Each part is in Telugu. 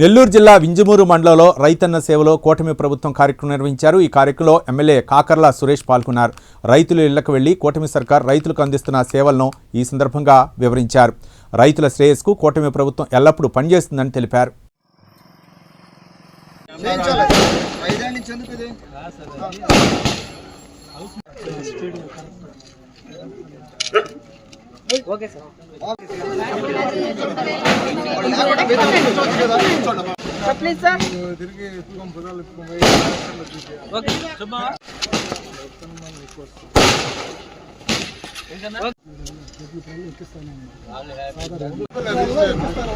నెల్లూరు జిల్లా వింజమూరు మండలంలో రైతన్న సేవలో కూటమి ప్రభుత్వం కార్యక్రమం నిర్వహించారు. ఈ కార్యక్రమంలో ఎమ్మెల్యే కాకర్ల సురేష్ పాల్గొన్నారు. రైతుల ఇళ్ళకు వెళ్ళి కూటమి సర్కార్ రైతులకు అందిస్తున్న సేవలను ఈ సందర్భంగా వివరించారు. రైతుల శ్రేయస్కు కూటమి ప్రభుత్వం ఎల్లప్పుడూ పనిచేస్తుందని తెలిపారు. చేయించాలి ఐదేళ్ళ నుంచి ఎందుకు ఇది వాళ్ళు లేకుండా మీతో కూర్చోవచ్చు కదా, కూర్చోండి. ప్లీజ్ సార్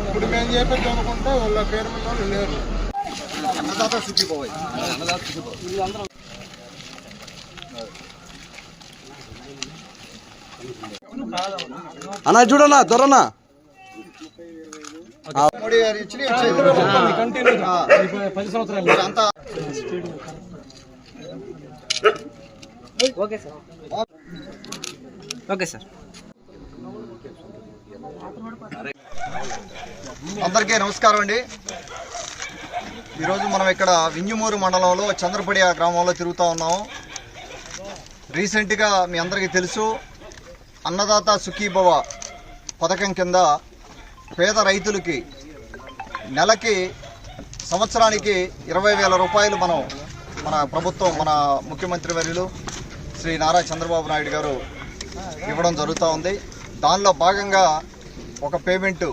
ఇప్పుడు మేము చేపట్టి అనుకుంటే వాళ్ళ పేరు మీద వాళ్ళు లేరు అన్నదాత సుఖీభావయ్. అన్నా చూడన్నా దొరన్నా. మోడీ గారు ఓకే సార్. Okay sir. అందరికీ నమస్కారం అండి. ఈరోజు మనం ఇక్కడ వింజమూరు మండలంలో చంద్రపడియ గ్రామంలో తిరుగుతూ ఉన్నాము. రీసెంట్గా మీ అందరికీ తెలుసు అన్నదాత సుఖీభవ పథకం కింద పేద రైతులకి నెలకి సంవత్సరానికి ఇరవై వేల రూపాయలు మనం మన ప్రభుత్వం మన ముఖ్యమంత్రి వర్యులు శ్రీ నారా చంద్రబాబు నాయుడు గారు ఇవ్వడం జరుగుతూ ఉంది. దానిలో భాగంగా ఒక పేమెంట్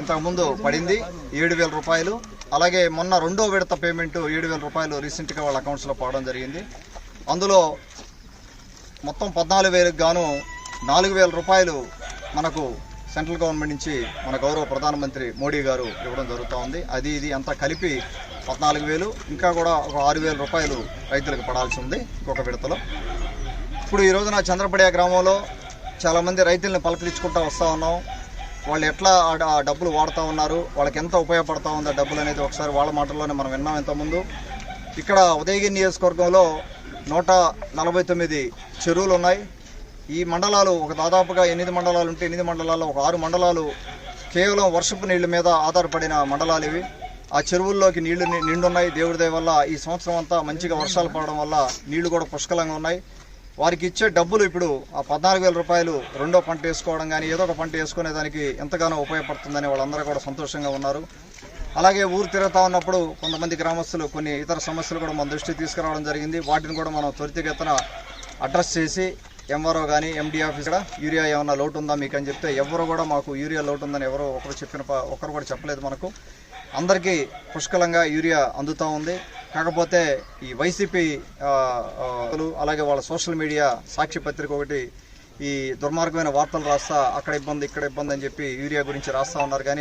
ఇంతకుముందు పడింది ఏడు వేల రూపాయలు. అలాగే మొన్న రెండో విడత పేమెంట్ ఏడు వేల రూపాయలు రీసెంట్గా వాళ్ళ అకౌంట్స్లో పడడం జరిగింది. అందులో మొత్తం పద్నాలుగు వేలకు గాను నాలుగు వేల రూపాయలు మనకు సెంట్రల్ గవర్నమెంట్ నుంచి మన గౌరవ ప్రధానమంత్రి మోడీ గారు ఇవ్వడం జరుగుతూ ఉంది అది ఇది అంతా కలిపి పద్నాలుగు వేలు ఇంకా కూడా ఒక ఆరు వేల రూపాయలు రైతులకు పడాల్సి ఉంది ఇంకొక విడతలో. ఇప్పుడు ఈ రోజున చంద్రపడియ గ్రామంలో చాలామంది రైతులను పలకరించుకుంటూ వస్తూ ఉన్నాం. వాళ్ళు ఎట్లా ఆ డబ్బులు వాడుతూ ఉన్నారు? వాళ్ళకి ఎంత ఉపయోగపడతా ఉందో డబ్బులు అనేది ఒకసారి వాళ్ళ మాటల్లోనే మనం విన్నాం ఇంతకుముందు. ఇక్కడ ఉదయగిరి నియోజకవర్గంలో నూట నలభై తొమ్మిది చెరువులు ఉన్నాయి. ఈ మండలాలు ఒక దాదాపుగా ఎనిమిది మండలాలు ఉంటే ఎనిమిది మండలాల్లో ఒక ఆరు మండలాలు కేవలం వర్షపు నీళ్ళ మీద ఆధారపడిన మండలాలు ఇవి. ఆ చెరువుల్లోకి నీళ్ళు నిండున్నాయి. దేవుడి దయ వల్ల ఈ సంవత్సరం అంతా మంచిగా వర్షాలు పడడం వల్ల నీళ్ళు కూడా పుష్కలంగా ఉన్నాయి. వారికి ఇచ్చే డబ్బులు ఇప్పుడు ఆ పద్నాలుగు వేల రూపాయలు రెండో పంట వేసుకోవడం కానీ ఏదో ఒక పంట వేసుకునే దానికి ఎంతగానో ఉపయోగపడుతుందని వాళ్ళందరూ కూడా సంతోషంగా ఉన్నారు. అలాగే ఊరు తిరుగుతా ఉన్నప్పుడు కొంతమంది గ్రామస్తులు కొన్ని ఇతర సమస్యలు కూడా మన దృష్టికి తీసుకురావడం జరిగింది. వాటిని కూడా మనం త్వరితగతిన అడ్రస్ చేసి ఎంఆర్ఓ కానీ ఎండి ఆఫీస్ కూడా యూరియా ఏమన్నా లోటు ఉందా మీకు అని చెప్తే ఎవరు కూడా మాకు యూరియా లోటు ఉందని ఎవరో ఒకరు చెప్పిన ఒకరు కూడా చెప్పలేదు మనకు. అందరికీ పుష్కలంగా యూరియా అందుతూ ఉంది. కాకపోతే ఈ వైసీపీ అలాగే వాళ్ళ సోషల్ మీడియా సాక్షి పత్రిక ఒకటి ఈ దుర్మార్గమైన వార్తలు రాస్తా అక్కడ ఇబ్బంది ఇక్కడ ఇబ్బంది అని చెప్పి యూరియా గురించి రాస్తా ఉన్నారు. కానీ